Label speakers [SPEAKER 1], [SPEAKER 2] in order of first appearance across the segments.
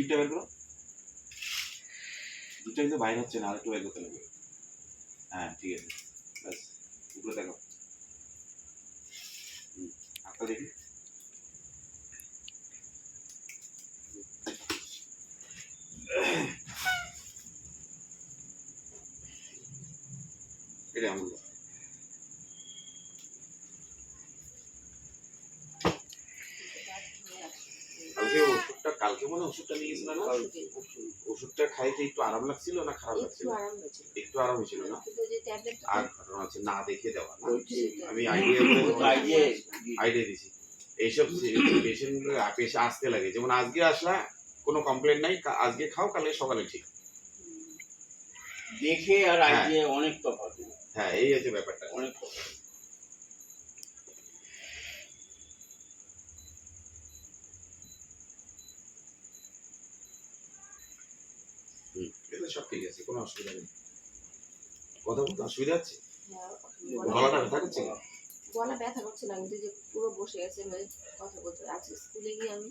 [SPEAKER 1] জিপটা বের করো। জিপটা কিন্তু বাইরে হচ্ছে না আর একটু বের করতে লাগবে হ্যাঁ ঠিক আছে। ব্যাস উপরে দেখো। হাতটা দেখি। এটা আঙুল দাও। কালকে ওষুধটা কালকে মনে ওষুধটা নিয়ে গেছিল না? ওষুধটা খাইতে একটু আরাম লাগছিল না খারাপ লাগছিল? একটু আরাম হয়েছিল না?
[SPEAKER 2] কিন্তু যে ট্যাবলেট
[SPEAKER 1] আর ঘটনা হচ্ছে না দেখে দেওয়া না। আমি আইডিয়া
[SPEAKER 3] আইডিয়া
[SPEAKER 1] দিছি এইসব পেশেন্ট পেশে আসতে লাগে। যেমন আজকে আসলা কোনো কমপ্লেন নাই আজকে খাও কালকে সকালে ঠিক।
[SPEAKER 3] দেখে আর
[SPEAKER 1] হ্যাঁ।
[SPEAKER 3] আইডিয়া অনেক তফাৎ।
[SPEAKER 1] হ্যাঁ এই হচ্ছে ব্যাপারটা।
[SPEAKER 3] অনেক তফাৎ।
[SPEAKER 1] সব ঠিক আছে কোনো অসুবিধা নেই। কথা বলতে অসুবিধা আছে
[SPEAKER 2] হ্যাঁ,
[SPEAKER 1] গলাটা ব্যথা করছে?
[SPEAKER 2] গলা ব্যথা করছে না কিন্তু যে পুরো বসে গেছে মানে কথা বলতে আজকে স্কুলে গিয়ে আমি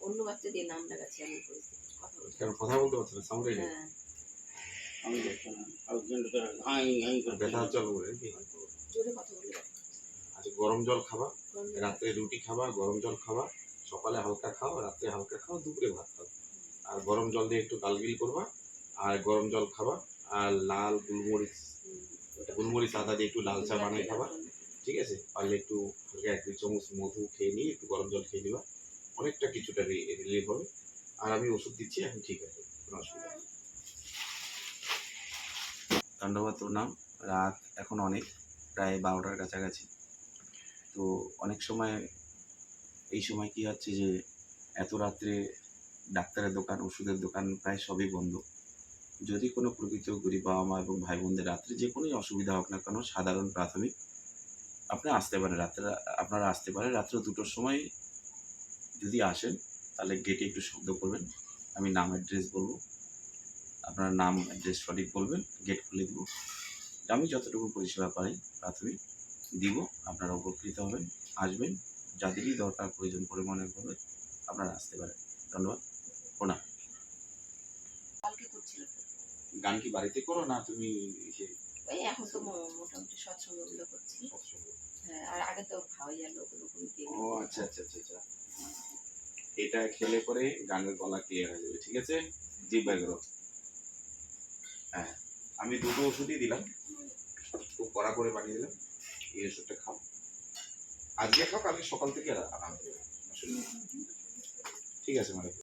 [SPEAKER 2] অন্য বাচ্চা দিয়ে নাম ডাকাচ্ছি আমি কথা বলতে
[SPEAKER 1] কারণ কথা বলতে পারছে না সাউন্ডে
[SPEAKER 2] হ্যাঁ।
[SPEAKER 3] আমি দেখছি না করে
[SPEAKER 1] ব্যথা
[SPEAKER 2] জোরে কথা বলে
[SPEAKER 1] আচ্ছা গরম জল খাবা রাত্রে রুটি খাবা গরম জল খাবা সকালে হালকা খাও রাত্রে হালকা খাও দুপুরে ভাত খাও। আর গরম জল দিয়ে একটু গালগিল করবা আর গরম জল খাবা, আর লাল গুলমরিচ, গোলমরিচ, আদা দিয়ে একটু লাল চা বানিয়ে খাবা, ঠিক আছে? পারলে একটু হালকা এক দুই চামচ মধু খেয়ে নিয়ে একটু গরম জল খেয়ে নিবা, অনেকটা কিছুটা রিলিফ হবে। আর আমি ওষুধ দিচ্ছি, এখন ঠিক আছে, কোনো অসুবিধা নেই। তোর নাম রাত এখন অনেক, প্রায় বারোটার কাছাকাছি। তো অনেক সময়, এই সময় কি হচ্ছে যে, এত রাত্রে ডাক্তারের দোকান, ওষুধের দোকান প্রায় সবই বন্ধ। যদি কোনো প্রকৃত গরিব বাবা মা এবং ভাই বোনদের রাত্রে যে কোনোই অসুবিধা হোক না কেন, সাধারণ প্রাথমিক, আপনি আসতে পারেন রাত্রে, আপনারা আসতে পারেন রাত্রে দুটোর সময় যদি আসেন, তাহলে গেটে একটু শব্দ করবেন। আমি নাম অ্যাড্রেস বলব। আপনার নাম অ্যাড্রেস সঠিক বলবেন গেট খুলে দিব। আমি যতটুকু পরিষেবা পাই প্রাথমিক দিব, আপনারা উপকৃত হবেন, আসবেন। যাদেরই দরকার প্রয়োজন পড়ে মনে আপনারা আসতে পারেন। ধন্যবাদ। প্রণাম। গান কি বাড়িতে করো না তুমি
[SPEAKER 2] ওই এখন তো মোটামুটি সৎসঙ্গগুলো করছি। হ্যাঁ আর আগে তো খাওয়াই গেল কোনো দিয়ে
[SPEAKER 1] ও আচ্ছা আচ্ছা আচ্ছা আচ্ছা। এটা খেলে পরে গানের গলা ক্লিয়ার হয়ে যাবে ঠিক আছে? জি ব্যাগরো হ্যাঁ আমি দুটো ওষুধই দিলাম। খুব কড়া করে বানিয়ে দিলাম। এই ওষুধটা খাও আজকে খাও কালকে সকাল থেকে আর আরাম ঠিক আছে ম্যাডাম